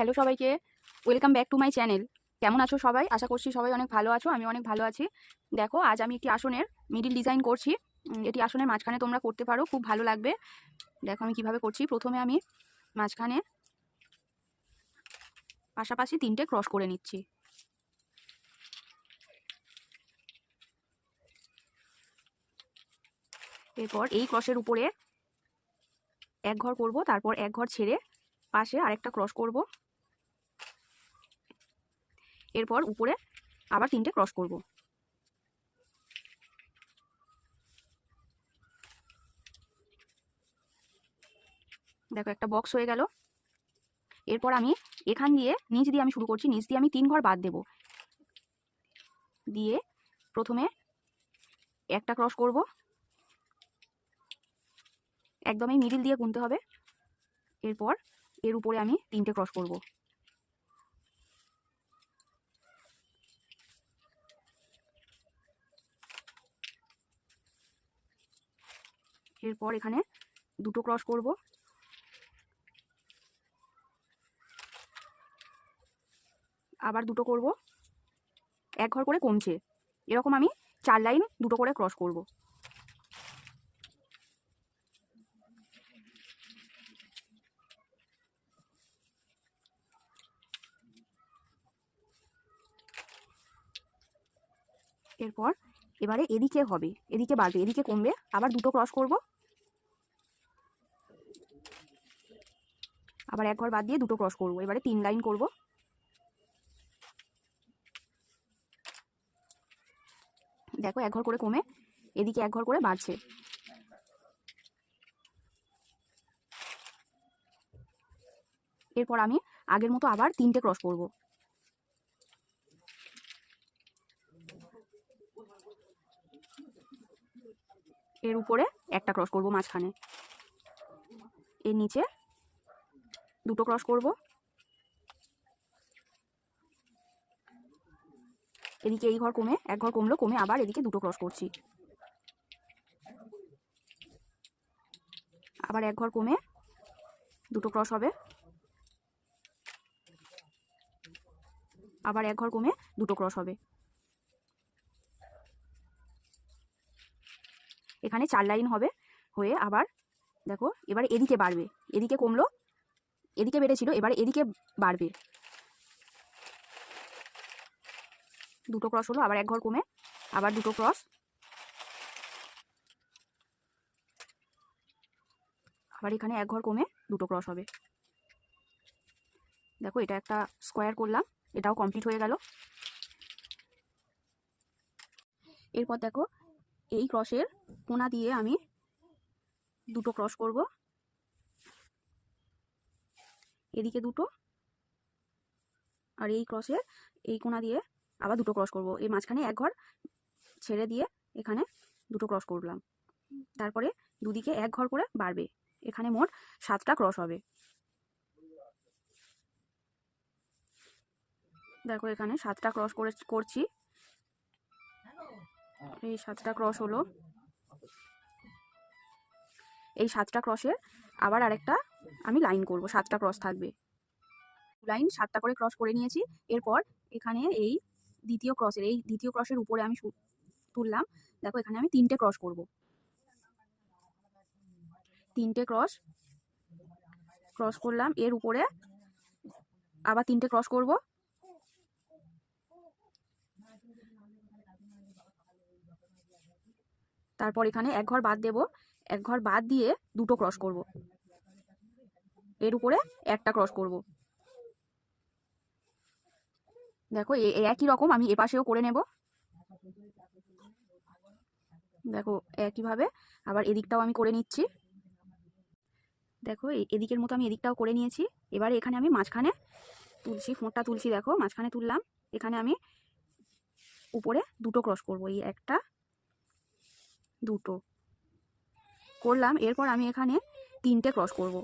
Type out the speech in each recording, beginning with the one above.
Hello সবাইকে welcome back to my channel কেমন আছো সবাই? আশা করছি সবাই অনেক ভালো আছো, আমি অনেক ভালো আছি। দেখো, আজ আমি একটি আসনের মিডিল ডিজাইন করছি। এটি আসনের মাঝখানে তোমরা করতে পারো, খুব ভালো লাগবে। দেখো আমি কীভাবে করছি, প্রথমে আমি মাঝখানে পাশাপাশি তিনটে ক্রস করে নিচ্ছি। এরপর এই ক্রসের উপরে এক ঘর করব, তারপর এক ঘর ছেড়ে পাশে আরেকটা ক্রস করব। এরপর উপরে আবার তিনটে ক্রস করব। দেখো একটা বক্স হয়ে গেল। এরপর আমি এখান দিয়ে নিচ দিয়ে আমি শুরু করছি, নিচ দিয়ে আমি তিন ঘর বাদ দেব। দিয়ে প্রথমে একটা ক্রস করব। একদমই মিডিল দিয়ে গুনতে হবে। এরপর এর উপরে আমি তিনটে ক্রস করব। এরপর এখানে দুটো ক্রস করব। আবার দুটো করব। এক ঘর করে কমছে। এরকম আমি চার লাইন দুটো করে ক্রস করব। এরপর এবারে এদিকে হবে, এদিকে বাড়বে, এদিকে কমবে, আবার দুটো ক্রস করব। আবার এক ঘর বাদ দিয়ে দুটো ক্রস করব। এবারে তিন লাইন করব। দেখো, এক ঘর করে কমে, এদিকে এক ঘর করে বাড়ছে। এরপর আমি আগের মতো আবার তিনটে ক্রস করব। এর উপরে একটা ক্রস করব মাঝখানে। এর নিচে দুটো ক্রস করব। এদিকে এই ঘর কমে, এক ঘর কমলো, কমে আবার এদিকে দুটো ক্রস করছি। আবার এক ঘর কমে, দুটো ক্রস হবে। আবার এক ঘর কমে, দুটো ক্রস হবে। এখানে চার লাইন হবে, হয়ে আবার, দেখো, এবারে এদিকে বাড়বে। এদিকে কমলো এদিকে বেড়েছিল, এবারে এদিকে বাড়বে। দুটো ক্রস হলো, আবার এক ঘর কমে, আবার দুটো ক্রস আবার এখানে এক ঘর কমে, দুটো ক্রস হবে। দেখো, এটা একটা স্কোয়ার করলাম, এটাও কমপ্লিট হয়ে গেল। এরপর দেখো, এই ক্রসের কোনা দিয়ে আমি দুটো ক্রস করব। এদিকে দুটো আর এই ক্রসে এই কোনা দিয়ে আবার দুটো ক্রস করব। এই মাঝখানে এক ঘর ছেড়ে দিয়ে এখানে দুটো ক্রস করলাম। তারপরে দুদিকে এক ঘর করে বাড়বে। এখানে মোট সাতটা ক্রস হবে। দেখো এখানে সাতটা ক্রস করে করছি। এই সাতটা ক্রস হলো। এই সাতটা ক্রসের আবার আরেকটা আমি লাইন করব, সাতটা ক্রস থাকবে। লাইন সাতটা করে ক্রস করে নিয়েছি, এরপর এখানে এই দ্বিতীয় ক্রসের এই দ্বিতীয় ক্রসের উপরে আমি তুললাম, দেখো এখানে আমি তিনটে ক্রস করব। তিনটে ক্রস ক্রস করলাম, এর উপরে আবার তিনটে ক্রস করব। তারপর এখানে এক ঘর বাদ দেব এক ঘর বাদ দিয়ে দুটো ক্রস করব। এর উপরে একটা ক্রস করব। দেখো একই রকম আমি এপাশেও করে নেব। দেখো, একইভাবে আবার এদিকটাও আমি করে নিচ্ছি। দেখো এদিকের মতো আমি এদিকটাও করে নিয়েছি। এবারে এখানে আমি মাঝখানে তুলছি ফোঁটটা তুলছি, দেখো, মাঝখানে তুললাম। এখানে আমি উপরে দুটো ক্রস করব, এই একটা, দুটো। করলাম, এরপর আমি এখানে তিনটে ক্রস করব।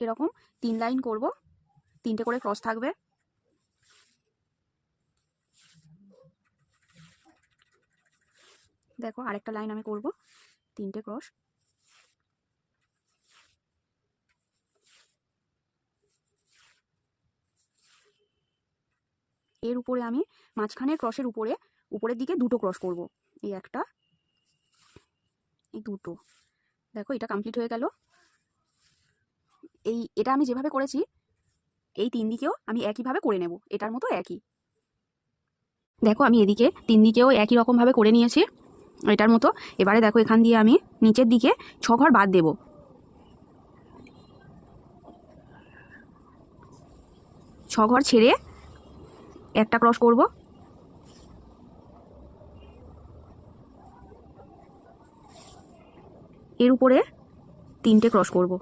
এরকম তিন লাইন করব, তিনটে করে ক্রস থাকবে। দেখো, আরেকটা লাইন আমি করব, তিনটে ক্রস এর উপরে আমি মাঝখানের ক্রসের উপরে, উপরের দিকে দুটো ক্রস করব। এই একটা, এই দুটো। দেখো, এটা কমপ্লিট হয়ে গেল। এই, এটা আমি যেভাবে করেছি, এই তিন দিকেও আমি একইভাবে করে নেব। এটার মতো একই। দেখো, আমি এদিকে তিন দিকেও একই রকমভাবে করে নিয়েছি। এটার মতো। এবারে দেখো, এখান দিয়ে আমি নিচের দিকে ছ ঘর বাদ দেব। ছ ঘর ছেড়ে একটা ক্রস করব। এর উপরে তিনটে ক্রস করব।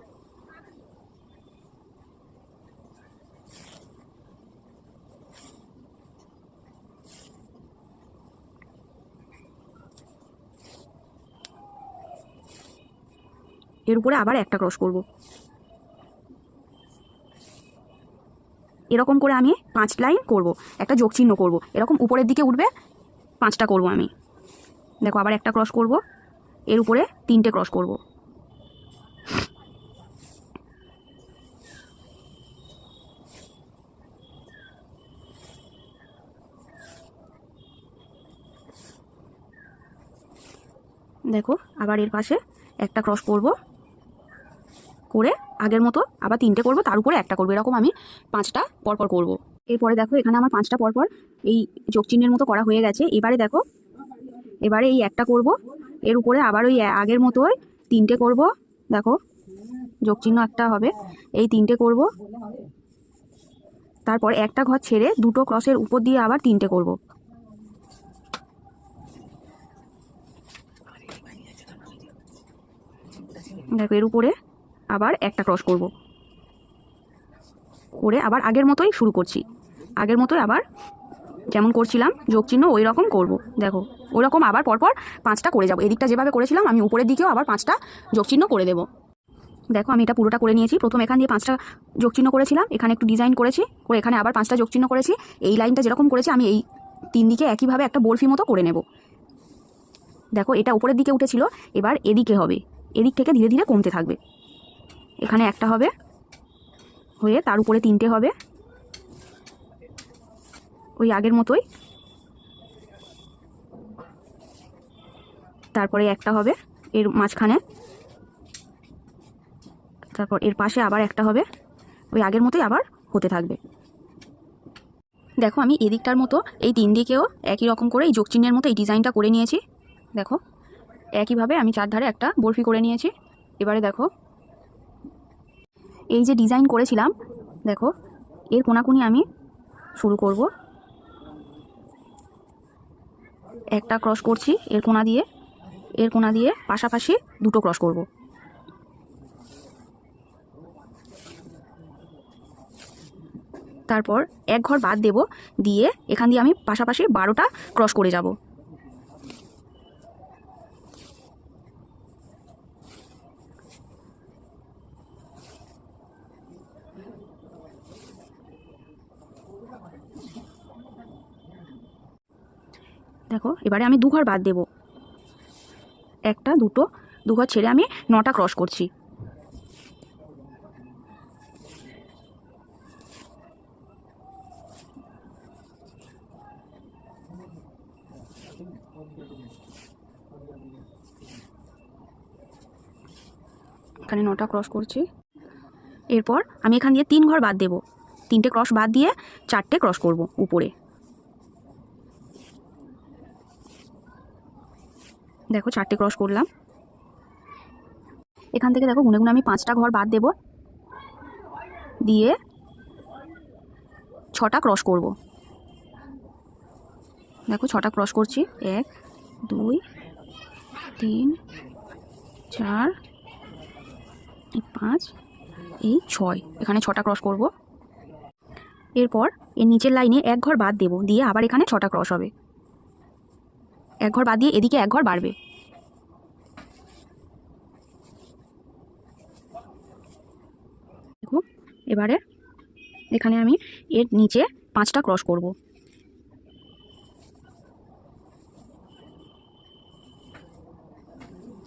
এর উপরে আবার একটা ক্রস করব। এরকম করে আমি পাঁচ লাইন করব, একটা যোগ চিহ্ন করব, এরকম উপরের দিকে উঠবে, পাঁচটা করব আমি। দেখো, আবার একটা ক্রস করব, এর উপরে তিনটে ক্রস করব। দেখো, আবার এর পাশে একটা ক্রস করব, করে আগের মতো আবার তিনটে করব, তার উপরে একটা করব। এরকম আমি পাঁচটা পরপর করব। এরপরে দেখো, এখানে আমার পাঁচটা পরপর এই যোগচিহ্নের মতো করা হয়ে গেছে। এবারে দেখো, এবারে এই একটা করব, এর উপরে আবার ওই আগের মতোই তিনটে করব। দেখো যোগচিহ্ন একটা হবে, এই তিনটে করব। তারপর একটা ঘর ছেড়ে দুটো ক্রসের উপর দিয়ে আবার তিনটে করব। দেখো, এর উপরে আবার একটা ক্রস করব। করে আবার আগের মতোই শুরু করছি। আগের মতোই আবার যেমন করছিলাম, যোগ চিহ্ন ওই রকম করব। দেখো, ওই রকম আবার পরপর পাঁচটা করে যাব। এদিকটা যেভাবে করেছিলাম, আমি উপরের দিকেও আবার পাঁচটা যোগ চিহ্ন করে দেবো। দেখো, আমি এটা পুরোটা করে নিয়েছি। প্রথম এখান দিয়ে পাঁচটা যোগ চিহ্ন করেছিলাম, এখানে একটু ডিজাইন করেছি, করে এখানে আবার পাঁচটা যোগ চিহ্ন করেছি। এই লাইনটা যেরকম করেছি, আমি এই তিন দিকে একইভাবে একটা বরফি মতো করে নেব। দেখো, এটা উপরের দিকে উঠেছিল, এবার এদিকে হবে। এদিক থেকে ধীরে ধীরে কমতে থাকবে। এখানে একটা হবে হয়ে তার উপরে তিনটে হবে। ওই আগের মতোই। তারপরে একটা হবে এর মাঝখানে। তারপর এর পাশে আবার একটা হবে। ওই আগের মতোই আবার হতে থাকবে। দেখো আমি এদিকটার মতো এই তিন দিকেও একই রকম করে এই যোগচিহ্নের মতো এই ডিজাইনটা করে নিয়েছি। দেখো, একইভাবে আমি চারধারে একটা বরফি করে নিয়েছি। এবারে দেখো এই যে ডিজাইন করেছিলাম, দেখো, এর কোনাকুনি আমি শুরু করব। একটা ক্রস করছি, এর কোনা দিয়ে, এর কোনা দিয়ে পাশাপাশি দুটো ক্রস করব। তারপর এক ঘর বাদ দেব, দিয়ে এখান দিয়ে আমি পাশাপাশি বারোটা ক্রস করে যাব। দেখো, এবারে আমি দু ঘর বাদ দেব। একটা, দুটো, দুঘর ছেড়ে আমি নটা ক্রস করছি। এখানে নটা ক্রস করছি। এরপর আমি এখান দিয়ে তিন ঘর বাদ দেব। তিনটে ক্রস বাদ দিয়ে চারটে ক্রস করব উপরে। দেখো, চারটে ক্রস করলাম। এখান থেকে দেখো, গুনে গুনে আমি পাঁচটা ঘর বাদ দেব। দিয়ে ছটা ক্রস করব। দেখো, ছটা ক্রস করছি। এক, দুই, তিন, চার, পাঁচ, এই ছয়। এখানে ছটা ক্রস করব। এরপর এর নিচের লাইনে এক ঘর বাদ দেব। দিয়ে আবার এখানে ছটা ক্রস হবে। এক ঘর বাদ দিয়ে এদিকে এক ঘর বাড়বে। দেখো, এবারে এখানে আমি এর নিচে পাঁচটা ক্রস করব।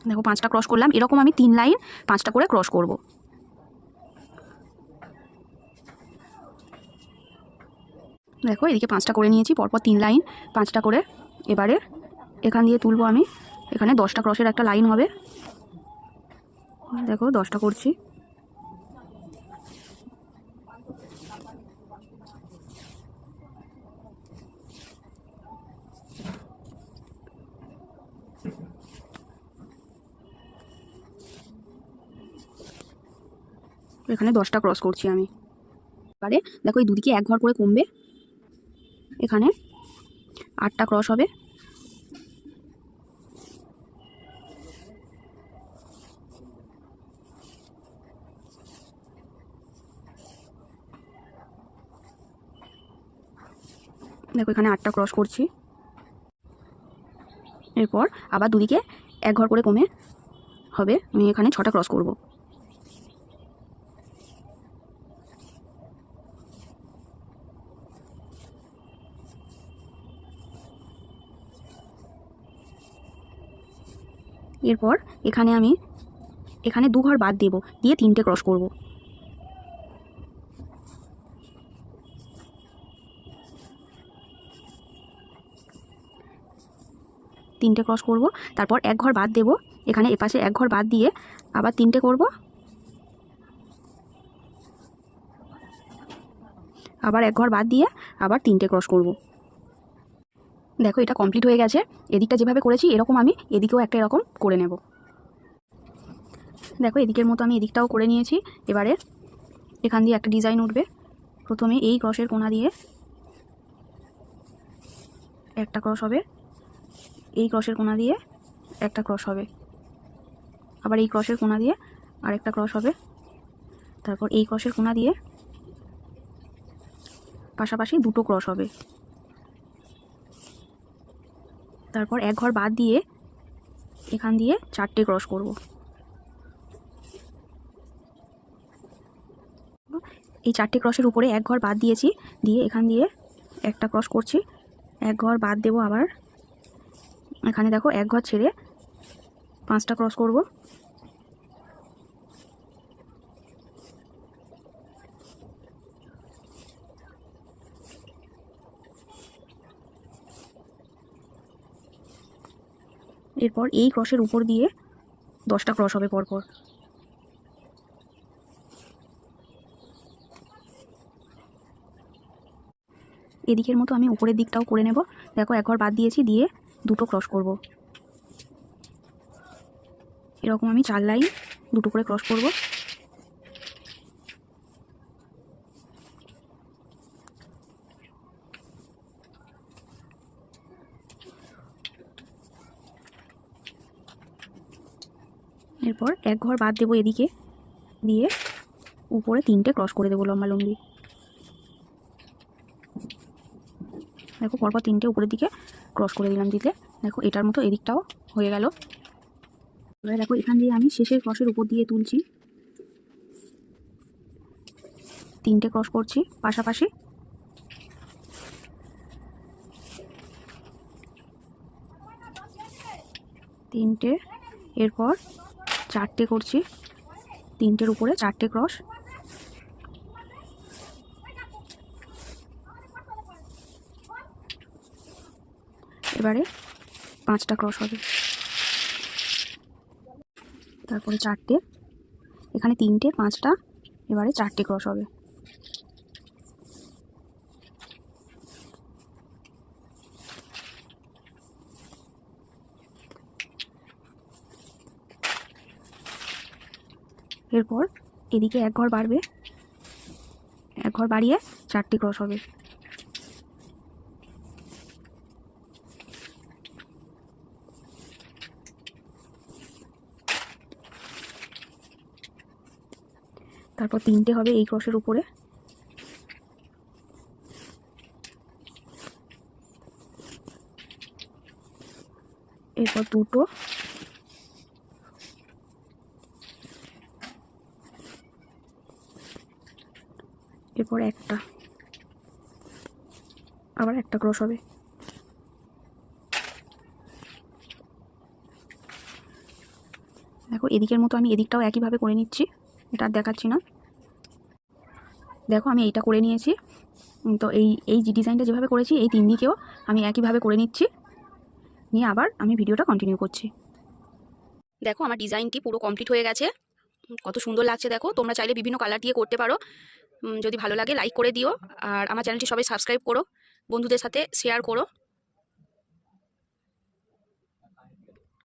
দেখো, পাঁচটা ক্রস করলাম, এরকম আমি তিন লাইন পাঁচটা করে ক্রস করব। দেখো, এদিকে পাঁচটা করে নিয়েছি, পরপর তিন লাইন পাঁচটা করে এবারে এখান দিয়ে তুলবো আমি। এখানে দশটা ক্রসের একটা লাইন হবে। দেখো, দশটা করছি। এখানে দশটা ক্রস করছি আমি। এবারে দেখো, এই দুদিকে এক ঘর করে কমবে। এখানে আটটা ক্রস হবে। দেখো, এখানে আটটা ক্রস করছি। এরপর আবার দুদিকে এক ঘর করে কমে হবে, আমি এখানে ছটা ক্রস করব। এরপর এখানে আমি, এখানে দু ঘর বাদ দেব, দিয়ে তিনটে ক্রস করব। তিনটে ক্রস করব, তারপর এক ঘর বাদ দেব, এখানে এপাশে এক ঘর বাদ দিয়ে আবার তিনটে করব। আবার এক ঘর বাদ দিয়ে আবার তিনটে ক্রস করব। দেখো এটা কমপ্লিট হয়ে গেছে, এদিকটা যেভাবে করেছি এরকম আমি এদিকেও একটা এরকম করে নেব। দেখো এদিকের মতো আমি এদিকটাও করে নিয়েছি, এবারে এখান দিয়ে একটা ডিজাইন উঠবে, প্রথমে এই ক্রসের কোনা দিয়ে একটা ক্রস হবে। এই ক্রসের কোনা দিয়ে একটা ক্রস হবে। আবার এই ক্রসের কোনা দিয়ে আরেকটা ক্রস হবে। তারপর এই ক্রসের কোনা দিয়ে পাশাপাশি দুটো ক্রস হবে। তারপর এক ঘর বাদ দিয়ে এখান দিয়ে চারটে ক্রস করব। এই চারটে ক্রসের উপরে এক ঘর বাদ দিয়েছি, দিয়ে এখান দিয়ে একটা ক্রস করছি। এক ঘর বাদ দেব আবার এখানে দেখো এক ঘর ছেড়ে পাঁচটা ক্রস করব। এরপর এই ক্রসের উপর দিয়ে দশটা ক্রস হবে পরপর। এদিকের মতো আমি উপরের দিকটাও করে নেব। দেখো এক ঘর বাদ দিয়েছি, দিয়ে দুটো ক্রস করব। এরকম আমি চার লাইন দুটো করে ক্রস করব। এরপর এক ঘর বাদ দেবো এদিকে, দিয়ে উপরে তিনটে ক্রস করে দেবো লম্বা লম্বি। দেখো পরপর তিনটে উপরের দিকে ক্রস করে দিলাম দিতে। দেখো, এটার মতো এদিকটাও হয়ে গেল। এবারে দেখো, এখান দিয়ে আমি শেষের ক্রসের উপর দিয়ে তুলছি। তিনটে ক্রস করছি পাশাপাশি। তিনটে, এরপর চারটে করছি। তিনটের উপরে চারটে ক্রস এবারে পাঁচটা ক্রস হবে। তারপরে চারটে। এখানে তিনটে, পাঁচটা, এবারে চারটে ক্রস হবে। এরপর এদিকে এক ঘর বাড়বে। এক ঘর বাড়িয়ে চারটে ক্রস হবে। তারপর তিনটে হবে এই ক্রসের উপরে। এরপর দুটো। এরপর একটা। আবার একটা ক্রস হবে। দেখো, এদিকের মতো আমি এদিকটাও একইভাবে করে নিচ্ছি। এটা দেখাচ্ছি না। দেখো আমি এইটা করে নিয়েছি। তো এই এই যে ডিজাইনটা যেভাবে করেছি, এই তিন দিকেও আমি একইভাবে করে নিচ্ছি। নিয়ে আবার আমি ভিডিওটা কন্টিনিউ করছি। দেখো আমার ডিজাইনটি পুরো কমপ্লিট হয়ে গেছে। কত সুন্দর লাগছে দেখো। তোমরা চাইলে বিভিন্ন কালার দিয়ে করতে পারো। যদি ভালো লাগে লাইক করে দিও। আর আমার চ্যানেলটি সবাই সাবস্ক্রাইব করো। বন্ধুদের সাথে শেয়ার করো।